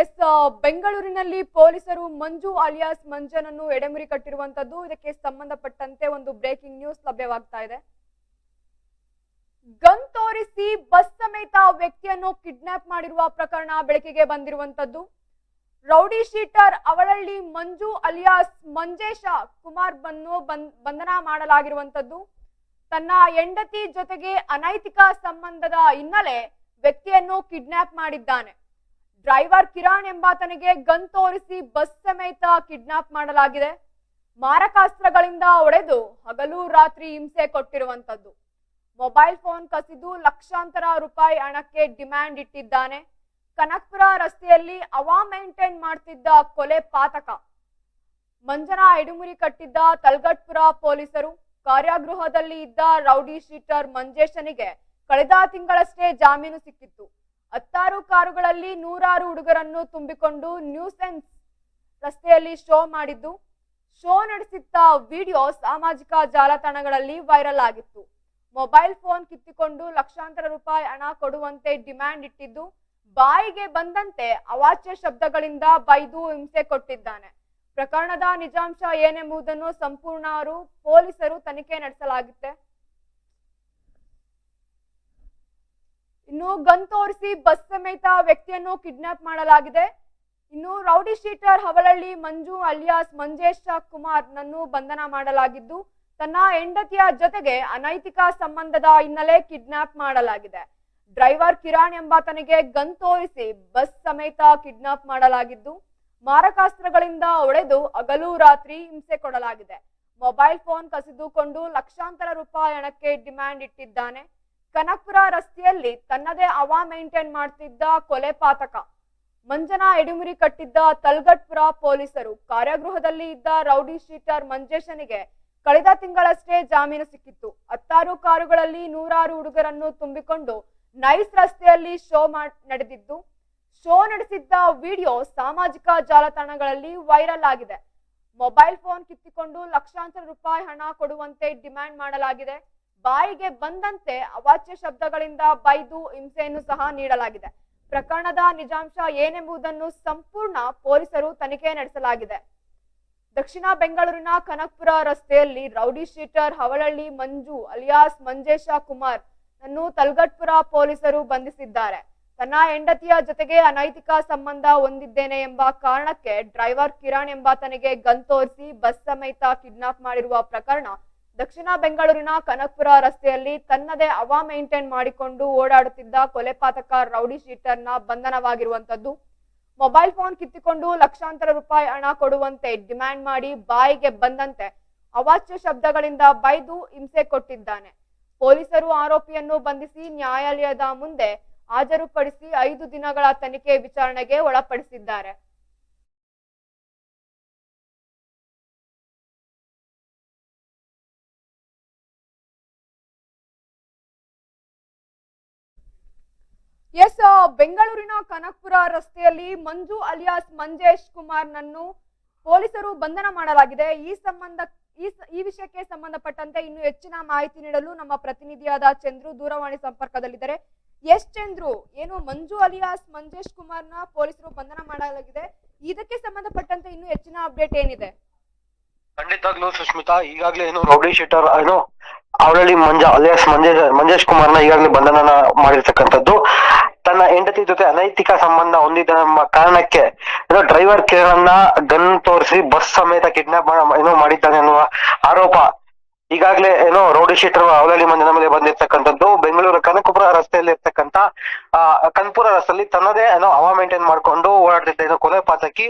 S ಬೆಂಗಳೂರಿನಲ್ಲಿ ಪೊಲೀಸರು ಮಂಜು alias ಮಂಜನನ್ನು ಎಡೆಮುರಿ ಕಟ್ಟಿರುವಂತದ್ದು. ಇದಕ್ಕೆ ಸಂಬಂಧಪಟ್ಟಂತೆ ಒಂದು ಬ್ರೇಕಿಂಗ್ ನ್ಯೂಸ್ ಲಭ್ಯವಾಗ್ತಾ ಇದೆ. ಗನ್ ತೋರಿಸಿ ಬಸ್ ಸಮೇತ ವ್ಯಕ್ತಿಯನ್ನು ಕಿಡ್ನಾಪ್ ಮಾಡಿರುವ ಪ್ರಕರಣ ಬೆಳಕಿಗೆ ಬಂದಿರುವಂತದ್ದು. Rowdy sheeter Avalahalli Manju alias Manjesha Kumar bun ಬನ್- ಬಂಧನ ಮಾಡಲಾಗಿರುವಂತದ್ದು. ತನ್ನ ಹೆಂಡತಿ ಜೊತೆಗೆ ಅನೈತಿಕ ಸಂಬಂಧದ ಹಿನ್ನೆಲೆ ವ್ಯಕ್ತಿಯನ್ನು ಕಿಡ್ನಾಪ್ ಮಾಡಿದ್ದಾನೆ. ಡ್ರೈವರ್ ಕಿರಣ್ ಎಂಬಾತನಿಗೆ ಗನ್ ತೋರಿಸಿ ಬಸ್ ಸಮೇತ ಕಿಡ್ನಾಪ್ ಮಾಡಲಾಗಿದೆ. ಮಾರಕಾಸ್ತ್ರಗಳಿಂದ ಒಡೆದು ಹಗಲು ರಾತ್ರಿ ಹಿಂಸೆ ಕೊಟ್ಟಿರುವಂತದ್ದು ಮೊಬೈಲ್ ಫೋನ್ ಕಸಿದು ಲಕ್ಷಾಂತರ ರೂಪಾಯಿ ಹಣಕ್ಕೆ ಡಿಮ್ಯಾಂಡ್ ಇಟ್ಟಿದ್ದಾನೆ. ಕನಕ್ಪುರ ರಸ್ತೆಯಲ್ಲಿ ಅವಾ ಮೇಂಟೈನ್ ಮಾಡ್ತಿದ್ದ ಕೊಲೆ ಪಾತಕ. ಮಂಜನ ಎಡುಮುರಿ ಕಟ್ಟಿದ್ದ ತಲ್ಗಟ್ಪುರ ಪೊಲೀಸರು, ಕಾರ್ಯಾಗೃಹದಲ್ಲಿ ಇದ್ದ ರೌಡಿ ಶೀಟರ್ ಮಂಜೇಶನಿಗೆ ಕಳೆದ ತಿಂಗಳಷ್ಟೇ ಜಾಮೀನು ಸಿಕ್ಕಿತ್ತು. ಹತ್ತಾರು ಕಾರುಗಳಲ್ಲಿ ನೂರಾರು ಹುಡುಗರನ್ನು ತುಂಬಿಕೊಂಡು ನ್ಯೂಸೆನ್ಸ್ ರಸ್ತೆಯಲ್ಲಿ ಶೋ ಮಾಡಿದ್ದು. ಶೋ ನಡೆಸಿದ್ದ ವಿಡಿಯೋ ಸಾಮಾಜಿಕ ಜಾಲತಾಣಗಳಲ್ಲಿ ವೈರಲ್ ಆಗಿತ್ತು. ಮೊಬೈಲ್ ಫೋನ್ ಕಿತ್ತಿಕೊಂಡು ಲಕ್ಷಾಂತರ ರೂಪಾಯಿ ಹಣ ಕೊಡುವಂತೆ ಡಿಮ್ಯಾಂಡ್ ಇಟ್ಟಿದ್ದು. ಬಾಯಿಗೆ ಬಂದಂತೆ ಅವಾಚ್ಯ ಶಬ್ದಗಳಿಂದ ಬೈದು ಹಿಂಸೆ ಕೊಟ್ಟಿದ್ದಾನೆ. ಪ್ರಕರಣದ ನಿಜಾಂಶ ಏನೆಂಬುದನ್ನು ಸಂಪೂರ್ಣರು ಪೊಲೀಸರು ತನಿಖೆ ನಡೆಸಲಾಗುತ್ತೆ. ಇನ್ನು ಗನ್ ತೋರಿಸಿ ಬಸ್ ಸಮೇತ ವ್ಯಕ್ತಿಯನ್ನು ಕಿಡ್ನಾಪ್ ಮಾಡಲಾಗಿದೆ. ಇನ್ನು rowdy sheeter Havalahalli, Manju alias, Manjesha Kumar ನನ್ನು ಬಂಧನ ಮಾಡಲಾಗಿದ್ದು, ತನ್ನ ಹೆಂಡತಿಯ ಜೊತೆಗೆ ಅನೈತಿಕ ಸಂಬಂಧದ ಹಿನ್ನೆಲೆ ಕಿಡ್ನಾಪ್ ಮಾಡಲಾಗಿದೆ. ಡ್ರೈವರ್ ಕಿರಾಣ್ ಎಂಬಾತನಿಗೆ ಗನ್ ತೋರಿಸಿ ಬಸ್ ಸಮೇತ ಕಿಡ್ನಾಪ್ ಮಾಡಲಾಗಿದ್ದು, ಮಾರಕಾಸ್ತ್ರಗಳಿಂದ ಹೊಡೆದು ಹಗಲು ರಾತ್ರಿ ಹಿಂಸೆ ಕೊಡಲಾಗಿದೆ. ಮೊಬೈಲ್ ಫೋನ್ ಕಸಿದುಕೊಂಡು ಲಕ್ಷಾಂತರ ರೂಪಾಯಿ ಹಣಕ್ಕೆ ಡಿಮ್ಯಾಂಡ್ ಇಟ್ಟಿದ್ದಾನೆ. ಕನಕಪುರ ರಸ್ತೆಯಲ್ಲಿ ತನ್ನದೇ ಅವಾ ಮೇಂಟೈನ್ ಮಾಡ್ತಿದ್ದ ಕೊಲೆ ಪಾತಕ. ಮಂಜನಾ ಎಡುಮುರಿ ಕಟ್ಟಿದ್ದ ತಲ್ಗಟ್ಪುರ ಪೊಲೀಸರು ಕಾರ್ಯಗೃಹದಲ್ಲಿ ಇದ್ದ ರೌಡಿ ಶೀಟರ್ ಮಂಜೇಶನಿಗೆ ಕಳೆದ ತಿಂಗಳಷ್ಟೇ ಜಾಮೀನು ಸಿಕ್ಕಿತ್ತು. ಹತ್ತಾರು ಕಾರುಗಳಲ್ಲಿ ನೂರಾರು ಹುಡುಗರನ್ನು ತುಂಬಿಕೊಂಡು ನೈಸ್ ರಸ್ತೆಯಲ್ಲಿ ಶೋ ನಡೆದಿದ್ದು, ಶೋ ನಡೆಸಿದ್ದ ವಿಡಿಯೋ ಸಾಮಾಜಿಕ ಜಾಲತಾಣಗಳಲ್ಲಿ ವೈರಲ್ ಆಗಿದೆ. ಮೊಬೈಲ್ ಫೋನ್ ಕಿತ್ತಿಕೊಂಡು ಲಕ್ಷಾಂತರ ರೂಪಾಯಿ ಹಣ ಕೊಡುವಂತೆ ಡಿಮ್ಯಾಂಡ್ ಮಾಡಲಾಗಿದೆ. ಬಾಯಿಗೆ ಬಂದಂತೆ ಅವಾಚ್ಯ ಶಬ್ದಗಳಿಂದ ಬೈದು ಹಿಂಸೆಯನ್ನು ಸಹ ನೀಡಲಾಗಿದೆ. ಪ್ರಕರಣದ ನಿಜಾಂಶ ಏನೆಂಬುದನ್ನು ಸಂಪೂರ್ಣ ಪೊಲೀಸರು ತನಿಖೆ ನಡೆಸಲಾಗಿದೆ. ದಕ್ಷಿಣ ಬೆಂಗಳೂರಿನ ಕನಕಪುರ ರಸ್ತೆಯಲ್ಲಿ rowdy sheeter Havalahalli Manju alias Manjesha Kumar ಅನ್ನು ತಲ್ಗಟ್ಪುರ ಪೊಲೀಸರು ಬಂಧಿಸಿದ್ದಾರೆ. ತನ್ನ ಹೆಂಡತಿಯ ಜೊತೆಗೆ ಅನೈತಿಕ ಸಂಬಂಧ ಹೊಂದಿದ್ದೇನೆ ಎಂಬ ಕಾರಣಕ್ಕೆ ಡ್ರೈವರ್ ಕಿರಣ್ ಎಂಬಾತನಿಗೆ ಗನ್ ತೋರಿಸಿ ಬಸ್ ಸಮೇತ ಕಿಡ್ನಾಪ್ ಮಾಡಿರುವ ಪ್ರಕರಣ ದಕ್ಷಿಣ ಬೆಂಗಳೂರಿನ ಕನಕಪುರ ರಸ್ತೆಯಲ್ಲಿ ತನ್ನದೇ ಅವಾ ಮೇಂಟೈನ್ ಮಾಡಿಕೊಂಡು ಓಡಾಡುತ್ತಿದ್ದ ಕೊಲೆಪಾತಕ ರೌಡಿ ಶೀಟರ್ನ ಬಂಧನವಾಗಿರುವಂತದ್ದು ಮೊಬೈಲ್ ಫೋನ್ ಕಿತ್ತಿಕೊಂಡು ಲಕ್ಷಾಂತರ ರೂಪಾಯಿ ಹಣ ಕೊಡುವಂತೆ ಡಿಮ್ಯಾಂಡ್ ಮಾಡಿ ಬಾಯಿಗೆ ಬಂದಂತೆ ಅವಾಚ್ಯ ಶಬ್ದಗಳಿಂದ ಬೈದು ಹಿಂಸೆ ಕೊಟ್ಟಿದ್ದಾನೆ. ಪೊಲೀಸರು ಆರೋಪಿಯನ್ನು ಬಂಧಿಸಿ ನ್ಯಾಯಾಲಯದ ಮುಂದೆ ಹಾಜರುಪಡಿಸಿ ಐದು ದಿನಗಳ ತನಿಖೆ ವಿಚಾರಣೆಗೆ ಒಳಪಡಿಸಿದ್ದಾರೆ. ಎಸ್ ಬೆಂಗಳೂರಿನ ಕನಕಪುರ ರಸ್ತೆಯಲ್ಲಿ ಮಂಜು ಅಲಿಯಾಸ್ ಮಂಜೇಶ್ ಕುಮಾರ್ ನನ್ನು ಪೊಲೀಸರು ಬಂಧನ ಮಾಡಲಾಗಿದೆ. ಈ ಸಂಬಂಧ ಈ ವಿಷಯಕ್ಕೆ ಸಂಬಂಧಪಟ್ಟಂತೆ ಇನ್ನು ಹೆಚ್ಚಿನ ಮಾಹಿತಿ ನೀಡಲು ನಮ್ಮ ಪ್ರತಿನಿಧಿಯಾದ ಚಂದ್ರು ದೂರವಾಣಿ ಸಂಪರ್ಕದಲ್ಲಿದ್ದಾರೆ. ಎಸ್, ಚಂದ್ರು, ಏನು ಮಂಜು ಅಲಿಯಾಸ್ ಮಂಜೇಶ್ ಕುಮಾರ್ನ ಪೊಲೀಸರು ಬಂಧನ ಮಾಡಲಾಗಿದೆ. ಇದಕ್ಕೆ ಸಂಬಂಧಪಟ್ಟಂತೆ ಇನ್ನು ಹೆಚ್ಚಿನ ಅಪ್ಡೇಟ್ ಏನಿದೆ? ಖಂಡಿತವಾಗ್ಲೂ ಸುಷ್ಮಿತಾ ಈಗಾಗಲೇ ಏನು ರೌಡಿ ಶೆಟ್ಟರ್ ಏನು ಅವಳಲ್ಲಿ ಮಂಜ, ಅಲಿಯಾಸ್ ಮಂಜೇಶ್ ಮಂಜೇಶ್ ಕುಮಾರ್ನ ಈಗಾಗಲೇ ಬಂಧನ ಮಾಡಿರ್ತಕ್ಕಂಥದ್ದು. ತನ್ನ ಹೆಂಡತಿ ಜೊತೆ ಅನೈತಿಕ ಸಂಬಂಧ ಹೊಂದಿದ ಎಂಬ ಕಾರಣಕ್ಕೆ ಏನೋ ಡ್ರೈವರ್ ಕಿರಣ್ ಗನ್ ತೋರಿಸಿ ಬಸ್ ಸಮೇತ ಕಿಡ್ನಾಪ್ ಏನೋ ಮಾಡಿದ್ದಾನೆ ಅನ್ನುವ ಆರೋಪ ಈಗಾಗಲೇ ಏನೋ ರೌಡಿ ಶೀಟರ್ ಅವಲಳಿ ಮಂದಿನ ಮೇಲೆ ಬಂದಿರ್ತಕ್ಕಂಥದ್ದು, ಬೆಂಗಳೂರು ಕನಕಪುರ ರಸ್ತೆಯಲ್ಲಿ ಇರ್ತಕ್ಕಂತ ಆ, ಕನಕಪುರ ರಸ್ತೆಯಲ್ಲಿ ತನ್ನದೇ ಏನೋ ಹವಾ ಮೇಂಟೈನ್ ಮಾಡ್ಕೊಂಡು ಓಡಾಡ್ತಿದ್ದ ಕೊಲೆ ಪಾತಕಿ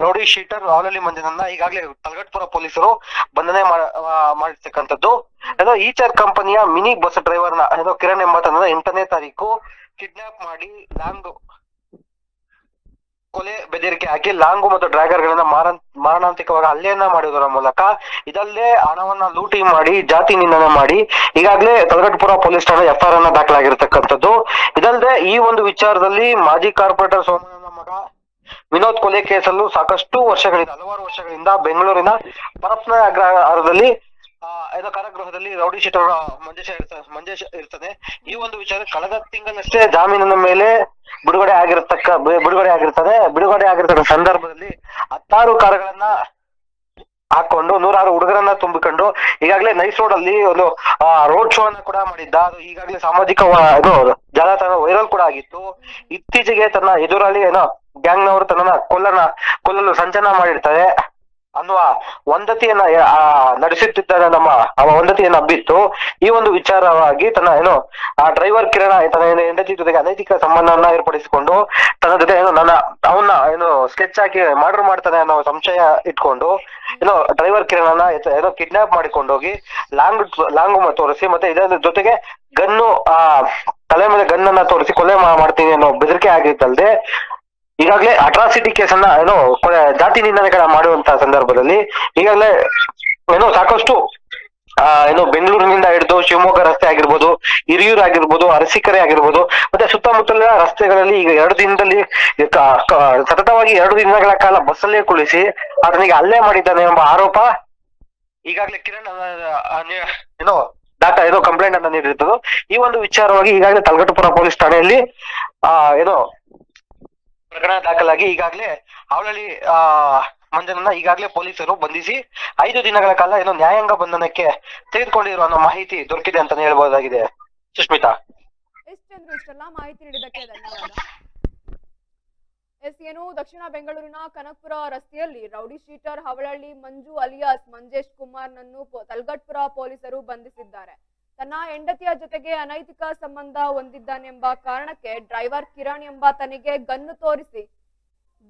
ರೌಡಿ ಶೀಟರ್ ಅವಲಿ ಮಂದಿನನ್ನ ಈಗಾಗಲೇ ತಲಗಟ್ಪುರ ಪೊಲೀಸರು ಬಂಧನೆ ಮಾಡ- ಮಾಡಿರ್ತಕ್ಕಂಥದ್ದು. ಏನೋ ಈಚರ್ ಕಂಪನಿಯ ಮಿನಿ ಬಸ್ ಡ್ರೈವರ್ನ ಏನೋ ಕಿರಣ್ ಎಂಬಾತನ ಎಂಟನೇ ತಾರೀಕು ಕಿಡ್ನಾಪ್ ಮಾಡಿ ಲಾಂಗ್ ಕೊಲೆ ಬೆದರಿಕೆ ಹಾಕಿ ಲಾಂಗು ಮತ್ತು ಡ್ರ್ಯಾಗರ್ ಗಳನ್ನ ಮಾರ ಮಾರಣಾಂತಿಕವಾಗಿ ಹಲ್ಲೆಯನ್ನ ಮಾಡುವುದರ ಮೂಲಕ ಇದಲ್ಲೇ ಹಣವನ್ನ ಲೂಟಿ ಮಾಡಿ, ಜಾತಿ ನಿಂದನೆ ಮಾಡಿ ಈಗಾಗಲೇ ತಲಗಟ್ಪುರ ಪೊಲೀಸ್ ಠಾಣೆ ಎಫ್ ಆರ್ ಅನ್ನ ದಾಖಲಾಗಿರ್ತಕ್ಕಂಥದ್ದು. ಇದಲ್ಲದೆ ಈ ಒಂದು ವಿಚಾರದಲ್ಲಿ ಮಾಜಿ ಕಾರ್ಪೊರೇಟರ್ ಸೋಮಣ್ಣನ ಮಗ ವಿನೋದ್ ಕೊಲೆ ಕೇಸಲ್ಲೂ ಸಾಕಷ್ಟು ವರ್ಷಗಳಿಂದ, ಹಲವಾರು ವರ್ಷಗಳಿಂದ ಬೆಂಗಳೂರಿನ ಪರಪ್ನ ಅಗ್ರಹಾರದಲ್ಲಿ ಏನೋ ಕಾರಾಗೃಹದಲ್ಲಿ ರೌಡಿ ಶೀಟರ್ ಮಂಜೇಶ ಮಂಜೇಶ ಇರ್ತಾನೆ ಈ ಒಂದು ವಿಚಾರ ಕಳೆದ ತಿಂಗಳಷ್ಟೇ ಜಾಮೀನಿನ ಮೇಲೆ ಬಿಡುಗಡೆ ಆಗಿರತಕ್ಕ ಬಿಡುಗಡೆ ಆಗಿರ್ತದೆ. ಬಿಡುಗಡೆ ಆಗಿರ್ತಕ್ಕ ಸಂದರ್ಭದಲ್ಲಿ ಹತ್ತಾರು ಕಾರುಗಳನ್ನ ಹಾಕೊಂಡು ನೂರಾರು ಹುಡುಗರನ್ನ ತುಂಬಿಕೊಂಡು ಈಗಾಗಲೇ ನೈಸ್ ರೋಡ್ ಅಲ್ಲಿ ಒಂದು ರೋಡ್ ಶೋ ಅನ್ನ ಕೂಡ ಮಾಡಿದ್ದ. ಅದು ಈಗಾಗಲೇ ಸಾಮಾಜಿಕ ಜಾಲತಾಣ ವೈರಲ್ ಕೂಡ ಆಗಿತ್ತು. ಇತ್ತೀಚೆಗೆ ತನ್ನ ಎದುರಾಳಿ ಏನೋ ಗ್ಯಾಂಗ್ ನವರು ತನ್ನ ಕೊಲ್ಲನ, ಕೊಲ್ಲಲು ಸಂಚನ ಮಾಡಿರ್ತಾರೆ. ಅನ್ನುವ ಒಂದತಿಯನ್ನ ನಡೆಸುತ್ತಿದ್ದ ನಮ್ಮ ಅವ ಒಂದತಿಯನ್ನ ಹಬ್ಬಿತ್ತು ಈ ಒಂದು ವಿಚಾರವಾಗಿ ತನ್ನ ಏನು, ಆ ಡ್ರೈವರ್ ಕಿರಣ, ತನ್ನ ಏನು ಹೆಂಡತಿ ಜೊತೆಗೆ ಅನೈತಿಕ ಸಂಬಂಧವನ್ನ ಏರ್ಪಡಿಸಿಕೊಂಡು ತನ್ನ ಜೊತೆ ಏನು, ನನ್ನ, ಅವನ್ನ ಏನು ಸ್ಕೆಚ್ ಹಾಕಿ ಮರ್ಡರ್ ಮಾಡ್ತಾನೆ ಅನ್ನೋ ಸಂಶಯ ಇಟ್ಕೊಂಡು ಏನೋ ಡ್ರೈವರ್ ಕಿರಣನ ಏನೋ ಕಿಡ್ನಾಪ್ ಮಾಡಿಕೊಂಡೋಗಿ ಲಾಂಗ್ ಲಾಂಗ್ ತೋರಿಸಿ ಮತ್ತೆ ಇದರ ಜೊತೆಗೆ ಗನ್ನು, ಆ, ತಲೆ ಮೇಲೆ ಗನ್ನನ್ನ ತೋರಿಸಿ ಕೊಲೆ ಮಾಡ್ತೀನಿ ಅನ್ನೋ ಬೆದರಿಕೆ ಆಗಿತ್ತಲ್ದೆ ಈಗಾಗಲೇ ಅಟ್ರಾಸಿಟಿ ಕೇಸನ್ನ ಏನೋ ಜಾತಿ ನಿಂದನೆಗಳ ಮಾಡುವಂತ ಸಂದರ್ಭದಲ್ಲಿ ಈಗಾಗಲೇ ಏನು ಸಾಕಷ್ಟು ಏನು ಬೆಂಗಳೂರಿನಿಂದ ಹಿಡಿದು ಶಿವಮೊಗ್ಗ ರಸ್ತೆ ಆಗಿರ್ಬೋದು, ಹಿರಿಯೂರು ಆಗಿರ್ಬೋದು, ಅರಸಿಕರೆ ಆಗಿರ್ಬೋದು, ಮತ್ತೆ ಸುತ್ತಮುತ್ತಲಿನ ರಸ್ತೆಗಳಲ್ಲಿ ಈಗ ಎರಡು ದಿನದಲ್ಲಿ ಸತತವಾಗಿ ಎರಡು ದಿನಗಳ ಕಾಲ ಬಸ್ಸಲ್ಲೇ ಕುಳಿಸಿ ಅದನಿಗೆ ಅಲ್ಲೇ ಮಾಡಿದ್ದಾನೆ ಎಂಬ ಆರೋಪ ಈಗಾಗಲೇ ಕಿರಣ್ ಏನೋ ಡಾಟಾ ಏನೋ ಕಂಪ್ಲೇಂಟ್ ಅನ್ನ ನೀಡಿರ್ತದೆ. ಈ ಒಂದು ವಿಚಾರವಾಗಿ ಈಗಾಗಲೇ ತಲಗಟ್ಟುಪುರ ಪೊಲೀಸ್ ಠಾಣೆಯಲ್ಲಿ, ಆ, ಏನೋ ಪ್ರಕರಣ ದಾಖಲಾಗಿ ಈಗಾಗಲೇ ಅವಳಲ್ಲಿ ಆ, ಮಂಜನನ್ನ ಈಗಾಗಲೇ ಪೊಲೀಸರು ಬಂಧಿಸಿ ಐದು ದಿನಗಳ ಕಾಲ ಏನೋ ನ್ಯಾಯಾಂಗ ಬಂಧನಕ್ಕೆ ತೆಗೆದುಕೊಂಡಿರುವ ಮಾಹಿತಿ ದೊರಕಿದೆ ಅಂತಾನೆ ಹೇಳಬಹುದಾಗಿದೆ ಸುಷ್ಮಿತಾ. ಇಷ್ಟೆಲ್ಲ ಮಾಹಿತಿ ನೀಡಿದ್ದಕ್ಕೆ ಧನ್ಯವಾದ. ಎಸ್, ಏನು, ದಕ್ಷಿಣ ಬೆಂಗಳೂರಿನ ಕನಕಪುರ ರಸ್ತೆಯಲ್ಲಿ rowdy sheeter Havalahalli Manju alias Manjesh Kumar ನನ್ನು ತಲ್ಗಟ್ಪುರ ಪೊಲೀಸರು ಬಂಧಿಸಿದ್ದಾರೆ. ತನ್ನ ಹೆಂಡತಿಯ ಜೊತೆಗೆ ಅನೈತಿಕ ಸಂಬಂಧ ಹೊಂದಿದ್ದಾನೆಂಬ ಕಾರಣಕ್ಕೆ ಡ್ರೈವರ್ ಕಿರಣ್ ಎಂಬಾತನಿಗೆ ಗನ್ನು ತೋರಿಸಿ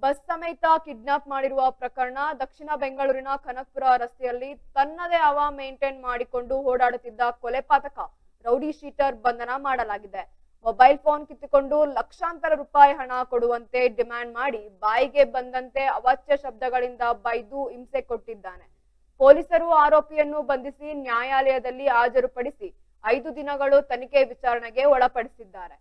ಬಸ್ ಸಮೇತ ಕಿಡ್ನಾಪ್ ಮಾಡಿರುವ ಪ್ರಕರಣ ದಕ್ಷಿಣ ಬೆಂಗಳೂರಿನ ಕನಕಪುರ ರಸ್ತೆಯಲ್ಲಿ ತನ್ನದೇ ಹವಾ ಮೇಂಟೈನ್ ಮಾಡಿಕೊಂಡು ಓಡಾಡುತ್ತಿದ್ದ ಕೊಲೆಪಾತಕ ರೌಡಿ ಶೀಟರ್ ಬಂಧನ ಮಾಡಲಾಗಿದೆ. ಮೊಬೈಲ್ ಫೋನ್ ಕಿತ್ತುಕೊಂಡು ಲಕ್ಷಾಂತರ ರೂಪಾಯಿ ಹಣ ಕೊಡುವಂತೆ ಡಿಮ್ಯಾಂಡ್ ಮಾಡಿ ಬಾಯಿಗೆ ಬಂದಂತೆ ಅವಾಚ್ಯ ಶಬ್ದಗಳಿಂದ ಬೈದು ಹಿಂಸೆ ಕೊಟ್ಟಿದ್ದಾನೆ. ಪೊಲೀಸರು ಆರೋಪಿಯನ್ನು ಬಂಧಿಸಿ ನ್ಯಾಯಾಲಯದಲ್ಲಿ ಹಾಜರುಪಡಿಸಿ ಐದು ದಿನಗಳು ತನಿಖೆ ವಿಚಾರಣೆಗೆ ಒಳಪಡಿಸಿದ್ದಾರೆ.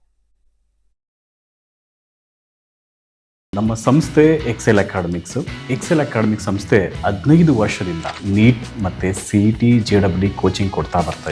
ನಮ್ಮ ಸಂಸ್ಥೆ ಎಕ್ಸೆಲ್ ಅಕಾಡೆಮಿಕ್ಸ್ ಎಕ್ಸೆಲ್ ಅಕಾಡೆಮಿಕ್ ಸಂಸ್ಥೆ ಹದಿನೈದು ವರ್ಷದಿಂದ ನೀಟ್ ಮತ್ತೆ ಸಿ ಟಿ ಜೆ ಕೋಚಿಂಗ್ ಕೊಡ್ತಾ ಬರ್ತಾ